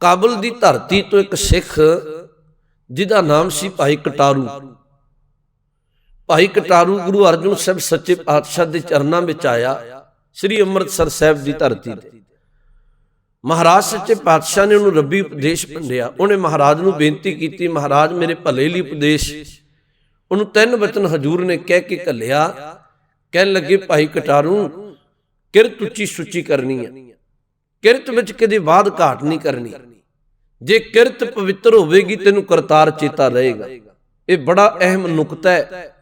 ਕਾਬਲ ਦੀ ਧਰਤੀ ਤੋਂ ਇੱਕ ਸਿੱਖ, ਜਿਹਦਾ ਨਾਮ ਸੀ ਭਾਈ ਕਟਾਰੂ। ਭਾਈ ਕਟਾਰੂ ਗੁਰੂ ਅਰਜਨ ਸਾਹਿਬ ਸੱਚੇ ਪਾਤਸ਼ਾਹ ਦੇ ਚਰਨਾਂ ਵਿੱਚ ਆਇਆ, ਸ੍ਰੀ ਅੰਮ੍ਰਿਤਸਰ ਸਾਹਿਬ ਦੀ ਧਰਤੀ ਤੇ। ਮਹਾਰਾਜ ਸੱਚੇ ਪਾਤਸ਼ਾਹ ਨੇ ਉਹਨੂੰ ਰੱਬੀ ਉਪਦੇਸ਼ ਭੰਡਿਆ। ਉਹਨੇ ਮਹਾਰਾਜ ਨੂੰ ਬੇਨਤੀ ਕੀਤੀ, ਮਹਾਰਾਜ, ਮੇਰੇ ਭਲੇ ਲਈ ਉਪਦੇਸ਼। ਉਹਨੂੰ ਤਿੰਨ ਵਚਨ ਹਜੂਰ ਨੇ ਕਹਿ ਕੇ ਘੱਲਿਆ। ਕਹਿਣ ਲੱਗੇ, ਭਾਈ ਕਟਾਰੂ, ਕਿਰਤ ਉੱਚੀ ਸੁੱਚੀ ਕਰਨੀ ਹੈ। ਕਿਰਤ ਵਿੱਚ ਕਦੇ ਬਾਦ ਘਾਟ ਨਹੀਂ ਕਰਨੀ। ਜੇ ਕਿਰਤ ਪਵਿੱਤਰ ਹੋਵੇਗੀ, ਤੈਨੂੰ ਕਰਤਾਰ ਚੇਤਾ ਰਹੇਗਾ। ਇਹ ਬੜਾ ਅਹਿਮ ਨੁਕਤਾ ਹੈ।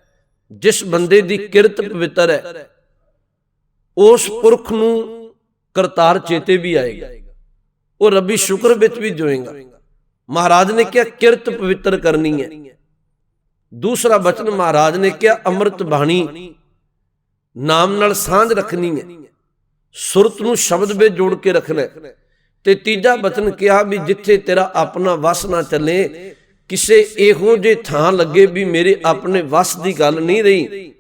ਜਿਸ ਬੰਦੇ ਦੀ ਕਿਰਤ ਪਵਿੱਤਰ ਹੈ, ਉਸ ਪੁਰਖ ਨੂੰ ਕਰਤਾਰ ਚੇਤੇ ਵੀ ਆਏਗਾ। ਉਹ ਰੱਬੀ ਸ਼ੁਕਰ ਵਿੱਚ ਵੀ ਜੋਏਗਾ। ਮਹਾਰਾਜ ਨੇ ਕਿਹਾ, ਕਿਰਤ ਪਵਿੱਤਰ ਕਰਨੀ ਹੈ। ਦੂਸਰਾ ਬਚਨ, ਮਹਾਰਾਜ ਨੇ ਕਿਹਾ, ਅੰਮ੍ਰਿਤ ਬਾਣੀ ਨਾਮ ਨਾਲ ਸਾਂਝ ਰੱਖਣੀ ਹੈ। ਸੁਰਤ ਨੂੰ ਸ਼ਬਦ ਵਿੱਚ ਜੋੜ ਕੇ ਰੱਖਣਾ ਹੈ। ਤੇ ਤੀਜਾ ਬਚਨ ਕਿਹਾ ਵੀ ਜਿੱਥੇ ਤੇਰਾ ਆਪਣਾ ਵਸ ਨਾ ਚੱਲੇ, ਕਿਸੇ ਇਹੋ ਜੇ ਥਾਂ ਲੱਗੇ ਵੀ ਮੇਰੇ ਆਪਣੇ ਵਸ ਦੀ ਗੱਲ ਨਹੀਂ ਰਹੀ।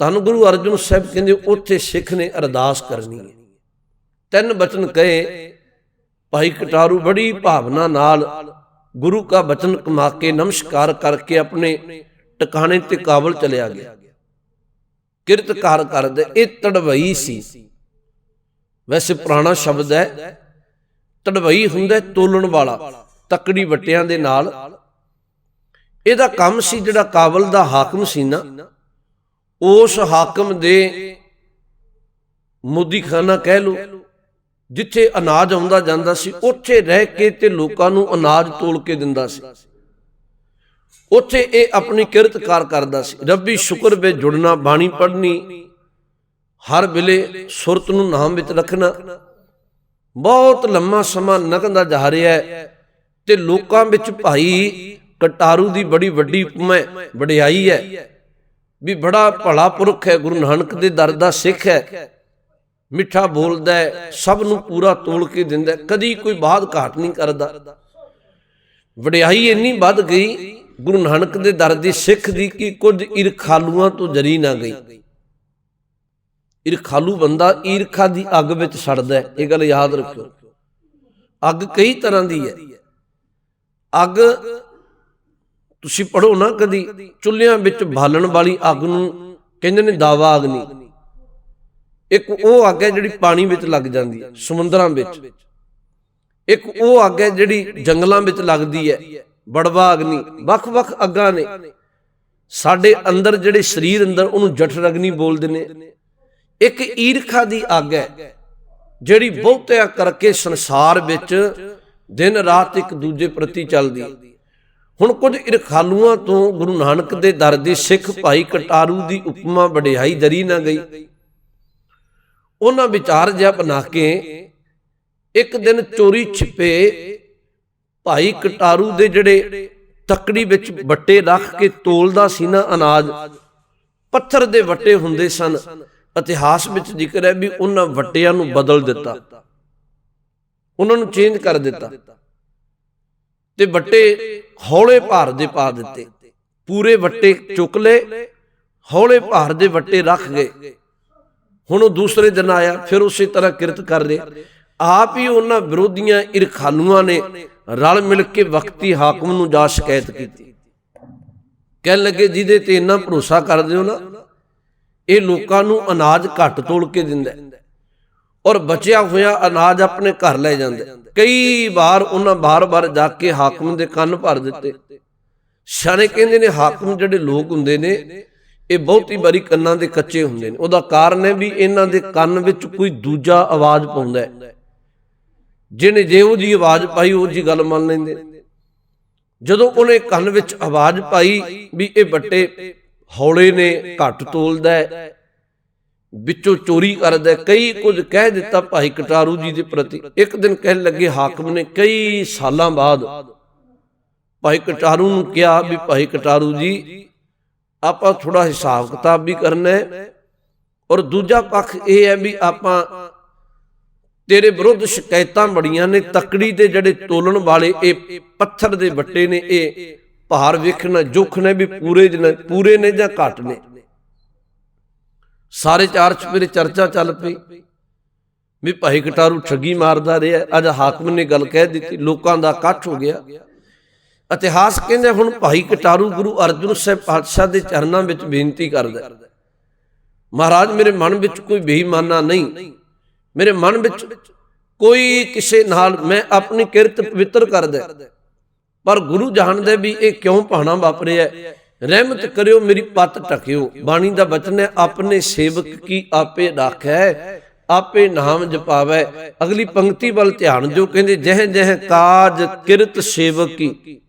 ਧੰਨ ਗੁਰੂ ਅਰਜਨ ਸਾਹਿਬ ਕਹਿੰਦੇ, ਉੱਥੇ ਸਿੱਖ ਨੇ ਅਰਦਾਸ ਕਰਨੀ ਹੈ। ਤਿੰਨ ਬਚਨ ਕਹੇ, ਭਾਈ ਕਟਾਰੂ, ਬੜੀ ਭਾਵਨਾ ਨਾਲ ਗੁਰੂ ਕਾ ਬਚਨ ਕਮਾ ਕੇ ਨਮਸਕਾਰ ਕਰਕੇ ਆਪਣੇ ਟਿਕਾਣੇ ਤੇ ਕਾਬਲ ਚਲਿਆ ਗਿਆ। ਕਿਰਤਕਾਰ ਕਰਦੇ, ਇਹ ਤੜਵਈ ਸੀ। ਵੈਸੇ ਪੁਰਾਣਾ ਸ਼ਬਦ ਹੈ ਤੜਵਈ ਹੁੰਦਾ ਤੋਲਣ ਵਾਲਾ, ਤਕੜੀ ਵੱਟਿਆਂ ਦੇ ਨਾਲ। ਇਹਦਾ ਕੰਮ ਸੀ ਜਿਹੜਾ ਕਾਬਲ ਦਾ ਹਾਕਮ ਸੀ ਨਾ। ਉਸ ਹਾਕਮ ਦੇ ਮੁਦੀਖਾਨਾ ਕਹਿ ਲੋ ਜਿੱਥੇ ਅਨਾਜ ਆਉਂਦਾ ਜਾਂਦਾ ਸੀ, ਉੱਥੇ ਰਹਿ ਕੇ ਤੇ ਲੋਕਾਂ ਨੂੰ ਅਨਾਜ ਤੋਲ ਕੇ ਦਿੰਦਾ ਸੀ। ਉੱਥੇ ਇਹ ਆਪਣੀ ਕਿਰਤਕਾਰ ਕਰਦਾ ਸੀ। ਰੱਬੀ ਸ਼ੁਕਰ ਵਿੱਚ ਜੁੜਨਾ, ਬਾਣੀ ਪੜ੍ਹਨੀ, ਹਰ ਵੇਲੇ ਸੁਰਤ ਨੂੰ ਨਾਮ ਵਿੱਚ ਰੱਖਣਾ ਬਹੁਤ ਲੰਮਾ ਸਮਾਂ ਲੰਘਦਾ ਜਾ ਰਿਹਾ ਹੈ ਤੇ ਲੋਕਾਂ ਵਿੱਚ ਭਾਈ ਕਟਾਰੂ ਦੀ ਬੜੀ ਵੱਡੀ ਉਪਮਾ ਵਡਿਆਈ ਹੈ। ਵੀ ਬੜਾ ਭਲਾ ਪੁਰਖ ਹੈ, ਗੁਰੂ ਨਾਨਕ ਦੇ ਦਰ ਦਾ ਸਿੱਖ ਹੈ। ਮਿੱਠਾ ਬੋਲਦਾ ਹੈ, ਸਭ ਨੂੰ ਪੂਰਾ ਤੋਲ ਕੇ ਦਿੰਦਾ ਕਦੀ ਕੋਈ ਬਾਤ ਘਾਟ ਨਹੀਂ ਕਰਦਾ। ਵਡਿਆਈ ਇੰਨੀ ਵੱਧ ਗਈ, ਗੁਰੂ ਨਾਨਕ ਦੇ ਦਰ ਦੀ ਸਿੱਖ ਦੀ ਕਿ ਕੁਝ ਇਰਖਾਲੂਆਂ ਤੋਂ ਜਰੀ ਨਾ ਗਈ। ਈਰਖਾਲੂ ਬੰਦਾ ਈਰਖਾ ਦੀ ਅੱਗ ਵਿੱਚ ਸੜਦਾ ਹੈ। ਇਹ ਗੱਲ ਯਾਦ ਰੱਖਿਓ। ਅੱਗ ਕਈ ਤਰ੍ਹਾਂ ਦੀ ਹੈ। ਅੱਗ ਤੁਸੀਂ ਪੜੋ ਨਾ ਕਦੀ, ਚੁੱਲ੍ਹਿਆਂ ਵਿੱਚ ਬਾਲਣ ਵਾਲੀ ਅੱਗ ਨੂੰ ਕਹਿੰਦੇ ਨੇ ਦਾਵਾ ਅਗਨੀ ਇੱਕ ਉਹ ਅੱਗ ਹੈ ਜਿਹੜੀ ਪਾਣੀ ਵਿੱਚ ਲੱਗ ਜਾਂਦੀ ਹੈ, ਸਮੁੰਦਰਾਂ ਵਿੱਚ। ਇੱਕ ਉਹ ਅੱਗ ਹੈ ਜਿਹੜੀ ਜੰਗਲਾਂ ਵਿੱਚ ਲੱਗਦੀ ਹੈ ਬੜਵਾ ਅਗਨੀ ਵੱਖ-ਵੱਖ ਅੱਗਾਂ ਨੇ। ਸਾਡੇ ਅੰਦਰ ਜਿਹੜੇ ਸਰੀਰ ਅੰਦਰ ਉਹਨੂੰ ਜਠਰ ਅਗਨੀ ਬੋਲਦੇ ਨੇ। ਇੱਕ ਈਰਖਾ ਦੀ ਅੱਗ ਹੈ, ਜਿਹੜੀ ਬਹੁਤਿਆਂ ਕਰਕੇ ਸੰਸਾਰ ਵਿੱਚ ਦਿਨ ਰਾਤ ਇੱਕ ਦੂਜੇ ਪ੍ਰਤੀ ਚੱਲਦੀ ਹੁਣ ਕੁਝ ਇਰਖਾਲੂਆਂ ਤੋਂ ਗੁਰੂ ਨਾਨਕ ਦੇ ਦਰ ਦੇ ਸਿੱਖ ਭਾਈ ਕਟਾਰੂ ਦੀ ਉਪਮਾ ਵਡਿਆਈ ਜਰੀ ਨਾ ਗਈ। ਉਹਨਾਂ ਵਿਚਾਰ ਜਿਹਾ ਬਣਾ ਕੇ ਇੱਕ ਦਿਨ ਚੋਰੀ ਛਿਪੇ ਭਾਈ ਕਟਾਰੂ ਦੇ ਜਿਹੜੇ ਤੱਕੜੀ ਵਿੱਚ ਵੱਟੇ ਰੱਖ ਕੇ ਤੋਲਦਾ ਸੀ ਨਾ ਅਨਾਜ, ਪੱਥਰ ਦੇ ਵੱਟੇ ਹੁੰਦੇ ਸਨ। ਇਤਿਹਾਸ ਵਿੱਚ ਜ਼ਿਕਰ ਹੈ ਵੀ ਉਹਨਾਂ ਵੱਟਿਆਂ ਨੂੰ ਬਦਲ ਦਿੱਤਾ। ਉਹਨਾਂ ਨੂੰ ਚੇਂਜ ਕਰ ਦਿੱਤਾ। ਤੇ ਵੱਟੇ ਹੌਲੇ ਭਾਰ ਦੇ ਪਾ ਦਿੱਤੇ। ਪੂਰੇ ਵੱਟੇ ਚੁੱਕ ਲਏ, ਹੌਲੇ ਭਾਰ ਦੇ ਵੱਟੇ ਰੱਖ ਗਏ। ਹੁਣ ਉਹ ਦੂਸਰੇ ਦਿਨ ਆਇਆ, ਫਿਰ ਉਸੇ ਤਰ੍ਹਾਂ ਕਿਰਤ ਕਰ ਰਿਹਾ। ਆਪ ਹੀ ਉਹਨਾਂ ਵਿਰੋਧੀਆਂ ਇਰਖਾਨੂਆਂ ਨੇ ਰਲ ਮਿਲ ਕੇ ਵਕਤੀ ਹਾਕਮ ਨੂੰ ਜਾ ਸ਼ਿਕਾਇਤ ਕੀਤੀ। ਕਹਿਣ ਲੱਗੇ, ਜਿਹਦੇ ਤੇ ਇੰਨਾ ਭਰੋਸਾ ਕਰਦੇ ਹੋ ਨਾ ਇਹ ਲੋਕਾਂ ਨੂੰ ਅਨਾਜ ਘੱਟ ਤੋਲ ਕੇ ਦਿੰਦਾ ਔਰ ਬਚਿਆ ਹੋਇਆ ਅਨਾਜ ਆਪਣੇ ਘਰ ਲੈ ਜਾਂਦਾ ਕਈ ਵਾਰ ਉਹਨਾਂ ਬਾਰ-ਬਾਰ ਜਾ ਕੇ ਹਾਕਮ ਦੇ ਕੰਨ ਭਰ ਦਿੱਤੇ। ਸਿਆਣੇ ਕਹਿੰਦੇ ਨੇ, ਹਾਕਮ ਜਿਹੜੇ ਲੋਕ ਹੁੰਦੇ ਨੇ, ਇਹ ਬਹੁਤੀ ਵਾਰੀ ਕੰਨਾਂ ਦੇ ਕੱਚੇ ਹੁੰਦੇ ਨੇ। ਉਹਦਾ ਕਾਰਨ ਹੈ ਵੀ ਇਹਨਾਂ ਦੇ ਕੰਨ ਵਿੱਚ ਕੋਈ ਦੂਜਾ ਆਵਾਜ਼ ਪਾਉਂਦਾ ਹੈ। ਜਿਹਨੇ ਉਹ ਜੀ ਆਵਾਜ਼ ਪਾਈ, ਉਹ ਜੀ ਗੱਲ ਮੰਨ ਲੈਂਦੇ ਜਦੋਂ ਉਹਨੇ ਕੰਨ ਵਿੱਚ ਆਵਾਜ਼ ਪਾਈ ਵੀ ਇਹ ਬੱਟੇ ਹੌਲੇ ਨੇ ਘੱਟ ਤੋਲਦਾ ਹੈ। ਵਿੱਚੋਂ ਚੋਰੀ ਕਰਦਾ ਕਈ ਕੁਝ ਕਹਿ ਦਿੱਤਾ ਭਾਈ ਕਟਾਰੂ ਜੀ ਦੇ ਪ੍ਰਤੀ। ਇੱਕ ਦਿਨ ਕਹਿਣ ਲੱਗੇ, ਹਾਕਮ ਨੇ ਕਈ ਸਾਲਾਂ ਬਾਅਦ ਭਾਈ ਕਟਾਰੂ ਨੂੰ ਕਿਹਾ ਵੀ ਭਾਈ ਕਟਾਰੂ ਜੀ, ਆਪਾਂ ਥੋੜਾ ਹਿਸਾਬ ਕਿਤਾਬ ਵੀ ਕਰਨਾ ਹੈ। ਔਰ ਦੂਜਾ ਪੱਖ ਇਹ ਹੈ ਵੀ ਆਪਾਂ ਤੇਰੇ ਵਿਰੁੱਧ ਸ਼ਿਕਾਇਤਾਂ ਬੜੀਆਂ ਨੇ। ਤਕੜੀ ਦੇ ਜਿਹੜੇ ਤੋਲਣ ਵਾਲੇ ਇਹ ਪੱਥਰ ਦੇ ਵੱਟੇ ਨੇ, ਇਹ ਭਾਰ ਵੇਖਣਾ ਜੁਖ ਨੇ ਵੀ ਪੂਰੇ ਪੂਰੇ ਨੇ ਜਾਂ ਘੱਟ ਨੇ? ਸਾਰੇ ਚਾਰ ਚਪੇਰੇ ਚਰਚਾ ਚੱਲ ਪਈ। ਵੀ ਭਾਈ ਕਟਾਰੂ ਠੱਗੀ ਮਾਰਦਾ ਰਿਹਾ, ਅੱਜ ਹਾਕਮ ਨੇ ਗੱਲ ਕਹਿ ਦਿੱਤੀ, ਲੋਕਾਂ ਦਾ ਇਕੱਠ ਹੋ ਗਿਆ। ਇਤਿਹਾਸ ਕਹਿੰਦੇ ਹੁਣ ਭਾਈ ਕਟਾਰੂ ਗੁਰੂ ਅਰਜਨ ਸਾਹਿਬ ਪਾਤਸ਼ਾਹ ਦੇ ਚਰਨਾਂ ਵਿੱਚ ਬੇਨਤੀ ਕਰਦਾ ਮਹਾਰਾਜ, ਮੇਰੇ ਮਨ ਵਿੱਚ ਕੋਈ ਬੇਈਮਾਨਾ ਨਹੀਂ। ਮੇਰੇ ਮਨ ਵਿੱਚ ਕੋਈ ਕਿਸੇ ਨਾਲ ਮੈਂ ਆਪਣੀ ਕਿਰਤ ਪਵਿੱਤਰ ਕਰਦਾ ਪਰ ਗੁਰੂ ਜਾਣਦਾ ਵੀ ਇਹ ਕਿਉਂ ਪਾਣਾ ਵਾਪਰਿਆ? ਰਹਿਮਤ ਕਰਿਓ, ਮੇਰੀ ਪੱਤ ਟਕਿਓ ਬਾਣੀ ਦਾ ਬਚਨ ਹੈ, ਆਪਣੇ ਸੇਵਕ ਕੀ ਆਪੇ ਰਾਖੈ, ਆਪੇ ਨਾਮ ਜਪਾਵੈ। ਅਗਲੀ ਪੰਕਤੀ ਵੱਲ ਧਿਆਨ ਜੋ ਕਹਿੰਦੇ ਜਹ ਜਹ ਕਾਜ ਕਿਰਤ ਸੇਵਕ। ਕੀ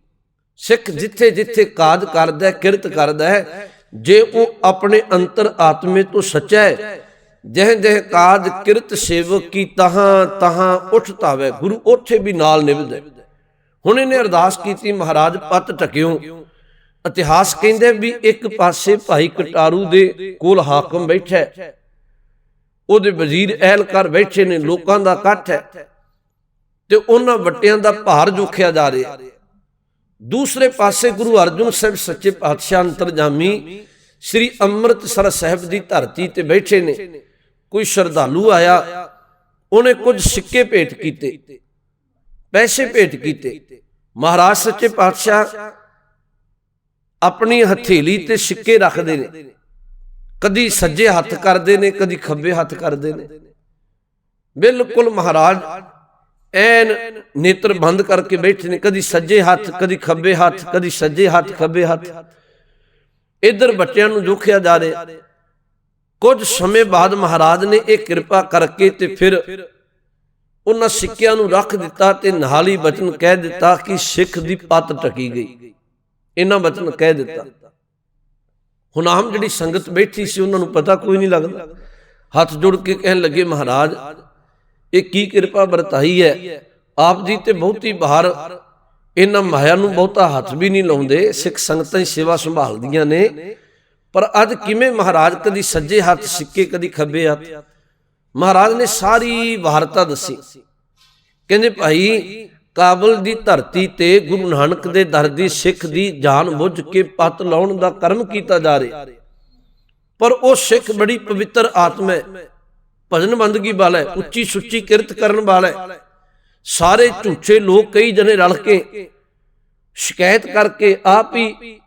ਸਿੱਖ ਜਿੱਥੇ ਜਿੱਥੇ ਕਾਜ ਕਰਦਾ ਹੈ ਕਿਰਤ ਕਰਦਾ ਹੈ, ਜੇ ਉਹ ਆਪਣੇ ਅੰਤਰ ਆਤਮੇ ਤੋਂ ਸੱਚਾ ਹੈ ਜਹ ਜਹ ਕਾਜ ਕਿਰਤ ਸੇਵਕ ਕੀ ਤਹਾਂ ਤਹਾਂ ਉੱਠ ਤਾਵੇ ਗੁਰੂ ਉੱਥੇ ਵੀ ਨਾਲ ਨਿਭਦਾ ਹੁਣ ਇਹਨੇ ਅਰਦਾਸ ਕੀਤੀ, ਮਹਾਰਾਜ, ਪੱਤ ਟਕਿਓ ਇਤਿਹਾਸ ਕਹਿੰਦੇ ਵੀ ਇੱਕ ਪਾਸੇ ਭਾਈ ਕਟਾਰੂ ਦੇ ਕੋਲ ਹਾਕਮ ਬੈਠਾ ਉਹਦੇ ਵਜ਼ੀਰ ਅਹਿਲਕਾਰ ਬੈਠੇ ਨੇ, ਲੋਕਾਂ ਦਾ ਇਕੱਠ ਹੈ। ਤੇ ਉਹਨਾਂ ਵੱਟਿਆਂ ਦਾ ਭਾਰ ਜੋਖਿਆ ਜਾ ਰਿਹਾ ਦੂਸਰੇ ਪਾਸੇ ਗੁਰੂ ਅਰਜਨ ਸਾਹਿਬ ਸੱਚੇ ਪਾਤਸ਼ਾਹ ਅੰਤਰਜਾਮੀ ਸ੍ਰੀ ਅੰਮ੍ਰਿਤਸਰ ਸਾਹਿਬ ਦੀ ਧਰਤੀ ਤੇ ਬੈਠੇ ਨੇ। ਕੋਈ ਸ਼ਰਧਾਲੂ ਆਇਆ, ਉਹਨੇ ਕੁਝ ਸਿੱਕੇ ਭੇਟ ਕੀਤੇ। ਪੈਸੇ ਭੇਟ ਕੀਤੇ। ਮਹਾਰਾਜ ਸੱਚੇ ਪਾਤਸ਼ਾਹ ਆਪਣੀ ਹਥੇਲੀ ਤੇ ਸਿੱਕੇ ਰੱਖਦੇ ਨੇ। ਕਦੀ ਸੱਜੇ ਹੱਥ ਕਰਦੇ ਨੇ ਕਦੀ ਖੱਬੇ ਹੱਥ ਕਰਦੇ ਨੇ। ਬਿਲਕੁਲ ਮਹਾਰਾਜ ਐਨ ਨੇਤਰ ਬੰਦ ਕਰਕੇ ਬੈਠੇ ਨੇ। ਕਦੀ ਸੱਜੇ ਹੱਥ ਕਦੀ ਖੱਬੇ ਹੱਥ ਕਦੀ ਸੱਜੇ ਹੱਥ ਖੱਬੇ ਹੱਥ। ਇਧਰ ਬੱਚਿਆਂ ਨੂੰ ਜੋਖਿਆ ਜਾ ਰਿਹਾ। ਕੁਝ ਸਮੇਂ ਬਾਅਦ ਮਹਾਰਾਜ ਨੇ ਇਹ ਕਿਰਪਾ ਕਰਕੇ ਤੇ ਫਿਰ ਉਹਨਾਂ ਸਿੱਕਿਆਂ ਨੂੰ ਰੱਖ ਦਿੱਤਾ ਤੇ ਨਾਲ ਹੀ ਬਚਨ ਕਹਿ ਦਿੱਤਾ ਕਿ ਸਿੱਖ ਦੀ ਪੱਤ ਟਕੀ ਗਈ। ਇਹਨਾਂ ਬਚਨ ਕਹਿ ਦਿੱਤਾ। ਹੁਣ ਆਮ ਜਿਹੜੀ ਸੰਗਤ ਬੈਠੀ ਸੀ ਉਹਨਾਂ ਨੂੰ ਪਤਾ ਕੋਈ ਨਹੀਂ ਲੱਗਦਾ। ਹੱਥ ਜੋੜ ਕੇ ਕਹਿਣ ਲੱਗੇ, ਮਹਾਰਾਜ, ਇਹ ਕੀ ਕਿਰਪਾ ਵਰਤਾਈ ਹੈ? ਆਪ ਜੀ ਤੇ ਬਹੁਤੀ ਬਾਹਰ ਇਹਨਾਂ ਮਾਇਆ ਨੂੰ ਬਹੁਤਾ ਹੱਥ ਵੀ ਨਹੀਂ ਲਾਉਂਦੇ। ਸਿੱਖ ਸੰਗਤਾਂ ਦੀ ਸੇਵਾ ਸੰਭਾਲਦੀਆਂ ਨੇ। ਪਰ ਅੱਜ ਕਿਵੇਂ ਮਹਾਰਾਜ ਕਦੀ ਸੱਜੇ ਹੱਥ, ਸਿੱਕੇ ਕਦੀ ਖੱਬੇ ਹੱਥ? ਮਹਾਰਾਜ ਨੇ ਸਾਰੀ ਵਾਰਤਾ ਦੱਸੀ। ਕਹਿੰਦੇ ਭਾਈ, ਕਾਬਲ ਦੀ ਧਰਤੀ ਤੇ ਗੁਰੂ ਨਾਨਕ ਦੇ ਦਰ ਦੀ ਸਿੱਖ ਦੀ ਜਾਨ ਬੁੱਝ ਕੇ ਪੱਤ ਲਾਉਣ ਦਾ ਕਰਮ ਕੀਤਾ ਜਾ ਰਿਹਾ। ਪਰ ਉਹ ਸਿੱਖ ਬੜੀ ਪਵਿੱਤਰ ਆਤਮਾ ਹੈ। ਭਜਨ ਬੰਦਗੀ ਵਾਲਾ ਹੈ, ਉੱਚੀ ਸੁੱਚੀ ਕਿਰਤ ਕਰਨ ਵਾਲਾ ਹੈ। ਸਾਰੇ ਝੂਠੇ ਲੋਕ ਕਈ ਜਣੇ ਰਲ ਕੇ ਸ਼ਿਕਾਇਤ ਕਰਕੇ ਆਪ ਹੀ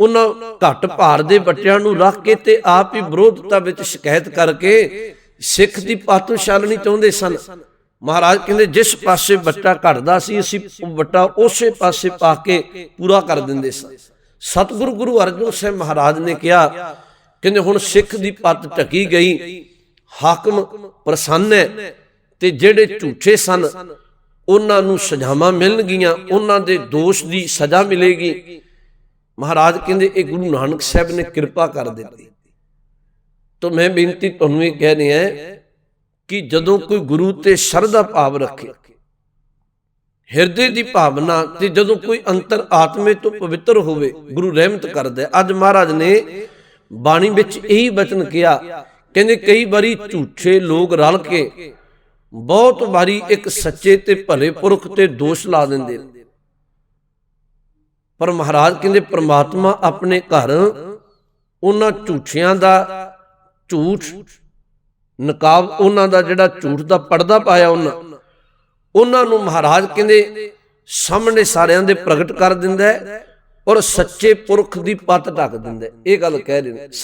ਉਹਨਾਂ ਘੱਟ ਭਾਰ ਦੇ ਬੱਟਿਆਂ ਨੂੰ ਰੱਖ ਕੇ ਤੇ ਆਪ ਹੀ ਵਿਰੋਧਤਾ ਵਿੱਚ ਸ਼ਿਕਾਇਤ ਕਰਕੇ ਸਿੱਖ ਦੀ ਪੱਤ ਛਾਲਣੀ ਚਾਹੁੰਦੇ ਸਨ। ਮਹਾਰਾਜ ਕਹਿੰਦੇ, ਜਿਸ ਪਾਸੇ ਬੱਟਾ ਘਟਦਾ ਸੀ, ਅਸੀਂ ਬੱਟਾ ਉਸੇ ਪਾਸੇ ਪਾ ਕੇ ਪੂਰਾ ਕਰ ਦਿੰਦੇ ਸਨ ਸਤਿਗੁਰੂ ਗੁਰੂ ਅਰਜਨ ਸਾਹਿਬ ਮਹਾਰਾਜ ਨੇ ਕਿਹਾ, ਕਹਿੰਦੇ ਹੁਣ ਸਿੱਖ ਦੀ ਪੱਤ ਢਕੀ ਗਈ, ਹਾਕਮ ਪ੍ਰਸੰਨ ਹੈ ਤੇ ਜਿਹੜੇ ਝੂਠੇ ਸਨ, ਉਹਨਾਂ ਨੂੰ ਸਜ਼ਾਵਾਂ ਮਿਲਣਗੀਆਂ, ਉਹਨਾਂ ਦੇ ਦੋਸ਼ ਦੀ ਸਜ਼ਾ ਮਿਲੇਗੀ। ਮਹਾਰਾਜ ਕਹਿੰਦੇ, ਇਹ ਗੁਰੂ ਨਾਨਕ ਸਾਹਿਬ ਨੇ ਕਿਰਪਾ ਕਰ ਦਿੱਤੀ। ਤਾਂ ਮੈਂ ਬੇਨਤੀ ਤੁਹਾਨੂੰ ਇਹ ਕਹਿ ਰਿਹਾ ਕਿ ਜਦੋਂ ਕੋਈ ਗੁਰੂ ਤੇ ਸ਼ਰਧਾ ਭਾਵ ਰੱਖੇ, ਹਿਰਦੇ ਦੀ ਭਾਵਨਾ ਤੇ ਜਦੋਂ ਕੋਈ ਅੰਤਰ ਆਤਮੇ ਤੋਂ ਪਵਿੱਤਰ ਹੋਵੇ, ਗੁਰੂ ਰਹਿਮਤ ਕਰਦਾ ਅੱਜ ਮਹਾਰਾਜ ਨੇ ਬਾਣੀ ਵਿੱਚ ਇਹੀ ਬਚਨ ਕਿਹਾ, ਕਹਿੰਦੇ ਕਈ ਵਾਰੀ ਝੂਠੇ ਲੋਕ ਰਲ ਕੇ ਬਹੁਤ ਵਾਰੀ ਇੱਕ ਸੱਚੇ ਤੇ ਭਲੇ ਪੁਰਖ ਤੇ ਦੋਸ਼ ਲਾ ਦਿੰਦੇ ਨੇ। ਪਰ ਮਹਾਰਾਜ ਕਹਿੰਦੇ, ਪ੍ਰਮਾਤਮਾ ਆਪਣੇ ਘਰ ਉਹਨਾਂ ਝੂਠਿਆਂ ਦਾ ਝੂਠ, ਨਕਾਬ ਉਹਨਾਂ ਦਾ ਜਿਹੜਾ ਝੂਠ ਦਾ ਪਰਦਾ ਪਾਇਆ ਉਹਨਾਂ ਉਹਨਾਂ ਨੂੰ ਮਹਾਰਾਜ ਕਹਿੰਦੇ ਸਾਹਮਣੇ ਸਾਰਿਆਂ ਦੇ ਪ੍ਰਗਟ ਕਰ ਦਿੰਦਾ ਔਰ ਸੱਚੇ ਪੁਰਖ ਦੀ ਪਤ ਢੱਕ ਦਿੰਦਾ ਇਹ ਗੱਲ ਕਹਿ ਲੈਂਦੇ